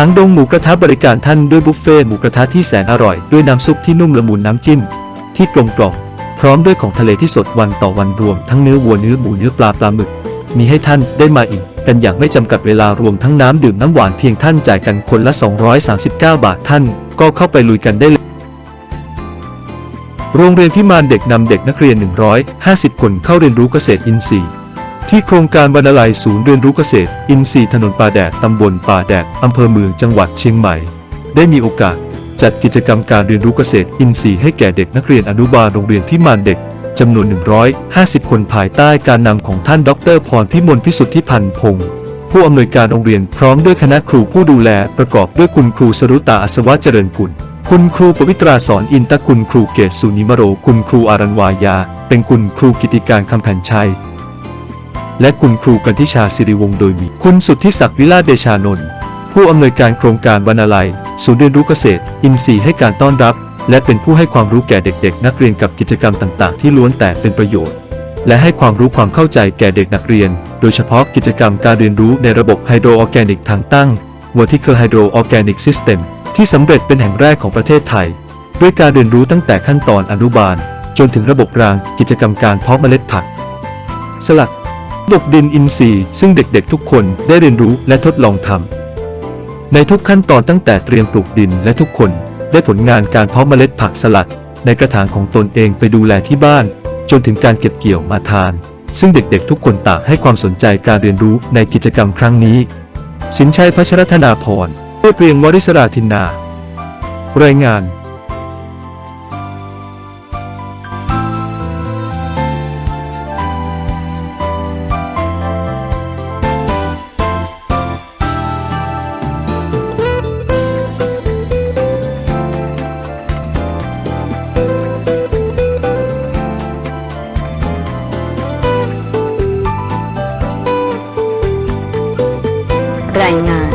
างดงหมูกระทะบริการท่านด้วยบุฟเฟ่หมูกระทะที่แสนอร่อย ด้วยน้ำซุปที่นุ่มละมุนน้ำจิ้ม ที่กลมกล่อมพร้อมด้วยของทะเลที่สดวันต่อวันรวม ทั้งเนื้อวัวเนื้อหมูเนื้อปลาปลาหมึก มีให้ท่านได้มาอิ่มกันอย่างไม่จำกัดเวลารวมทั้งน้ำดื่มน้ำหวานเพียงท่านจ่ายกันคนละ 239 บาทท่าน ก็เข้าไปลุยกันได้เลยโรงเรียนพิมานเด็กนำเด็กนักเรียน 150 คนเข้าเรียนรู้เกษตรอินทรีย์ ที่โครงการวรรลัยศูนย์เรียนรู้เกษตร อินทรีย์ถนนป่าแดดตำบลป่าแดดอำเภอเมืองจังหวัดเชียงใหม่ ได้มีโอกาสจัดกิจกรรมการเรียนรู้เกษตร อินทรีย์ให้แก่เด็กนักเรียนอนุบาลโรงเรียนพิมานเด็กจำนวน 150 คนภายใต้การนำของท่านดร พรพิมลพิสุทธิพันธ์พงศ์ผู้อำนวยการโรงเรียนพร้อมด้วยคณะครูผู้ดูแลประกอบด้วยคุณครูสรุตาอัศวะเจริญกุลคุณครูปวิตราสอนอินตะคุณครูเกศสุนิมโร คุณครูอารันวายา เป็นคุณครูกิติการคำแผ่นชัย และคุณครูกันทิชาสิริวงศ์โดยมี คุณสุทธิศักดิ์วิลาเดชานนท์ผู้อำนวยการโครงการวรรณาลัย ศูนย์เรียนรู้เกษตร อินทรีย์ให้การต้อนรับ และเป็นผู้ให้ความรู้แก่เด็กๆ นักเรียนกับกิจกรรมต่างๆ ที่ล้วนแต่เป็นประโยชน์ และให้ความรู้ความเข้าใจแก่เด็กนักเรียน โดยเฉพาะกิจกรรมการเรียนรู้ในระบบไฮโดรออร์แกนิกทางตั้ง Vertical Hydro Organic System ที่สำเร็จเป็นแห่งแรกของประเทศไทย ด้วยการเรียนรู้ตั้งแต่ขั้นตอนอนุบาล จนถึงระบบรางกิจกรรมการเพาะเมล็ดผัก สลัด ระบบดินอินทรีย์ซึ่งเด็กๆทุกคนได้เรียนรู้และทดลองทำในทุกขั้นตอนตั้งแต่เตรียมปลูกดินและทุกคนได้ผลงานการเพาะเมล็ดผักสลัด ในกระถางของตนเองไปดูแลที่บ้าน จนถึงการเก็บเกี่ยวมาทาน ซึ่งเด็กๆทุกคนต่างให้ความสนใจการเรียนรู้ในกิจกรรมครั้งนี้ สินชัยพัชรธนาพรเรียบเรียงวริศราธินนารายงาน รายงาน